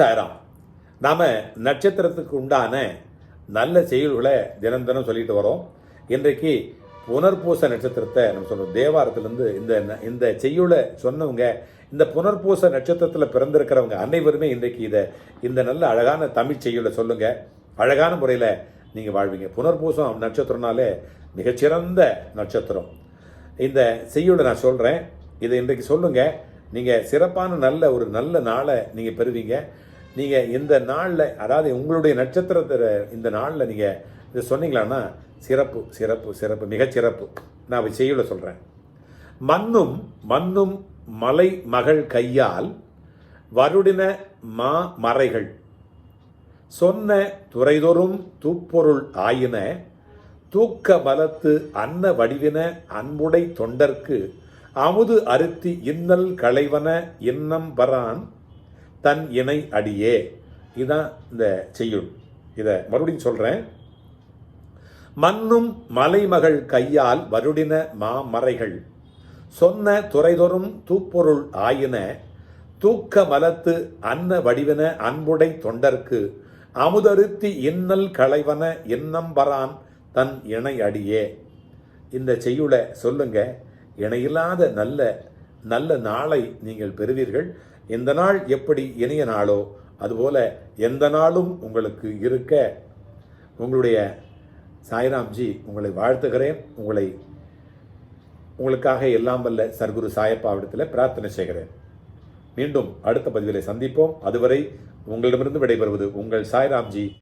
சாய்ராம். நாம் நட்சத்திரத்துக்கு உண்டான நல்ல செயல்களை தினம் தினம் சொல்லிட்டு வரோம். இன்றைக்கு புனர்பூச நட்சத்திரத்தை நம்ம சொல்கிறோம் தேவாரத்திலிருந்து இந்த இந்த செய்யுளை சொன்னவங்க இந்த புனர்பூச நட்சத்திரத்தில் பிறந்திருக்கிறவங்க அனைவருமே இன்றைக்கு இதை இந்த நல்ல அழகான தமிழ் செய்யுளை சொல்லுங்க. அழகான முறையில் நீங்கள் வாழ்வீங்க. புனர்பூசம் நட்சத்திரம்னாலே மிகச்சிறந்த நட்சத்திரம். இந்த செய்யுளை நான் சொல்கிறேன் இதை இன்றைக்கு சொல்லுங்க. நீங்கள் சிறப்பான நல்ல ஒரு நல்ல நாளை நீங்கள் பெறுவீங்க. நீங்கள் இந்த நாளில் அதாவது உங்களுடைய நட்சத்திரத்தில் இந்த நாளில் நீங்கள் இதை சொன்னீங்களான்னா சிறப்பு சிறப்பு சிறப்பு மிகச்சிறப்பு நான் அதை சொல்கிறேன் மண்ணும் மண்ணும் மலை மகள் கையால் வருடின மா மறைகள். சொன்ன துறைதொறும் தூப்பொருள் ஆயின தூக்க பலத்து அன்ன வடிவின அன்புடை தொண்டர்க்கு அமுது அருத்தி இன்னல் களைவன இன்னம் பரான் தன் இணை அடியே. இதுதான் இந்த செய்யுள். இதை மறுபடியும் சொல்கிறேன் மண்ணும் மலைமகள் கையால் வருடின மாமறைகள். சொன்ன துறைதொறும் தூப்பொருள் ஆயின. தூக்க மலத்து அன்ன வடிவன அன்புடை தொண்டர்க்கு அமுதருத்தி இன்னல் களைவன இன்னம்பரான் தன் இணை அடியே. இந்த செய்யுளை சொல்லுங்க. இணையில்லாத நல்ல நல்ல நாளை நீங்கள் பெறுவீர்கள். இந்த நாள் எப்படி இணைய நாளோ அதுபோல எந்த நாளும் உங்களுக்கு இருக்க. உங்களுடைய சாய்ராம்ஜி உங்களை வாழ்த்துகிறேன். உங்களை உங்களுக்காக எல்லாம் வல்ல சர்க்குரு சாயப்பாவிடத்தில் பிரார்த்தனை செய்கிறேன். மீண்டும் அடுத்த பதிவிலை சந்திப்போம். அதுவரை உங்களிடமிருந்து விடைபெறுவது உங்கள் சாய்ராம்ஜி.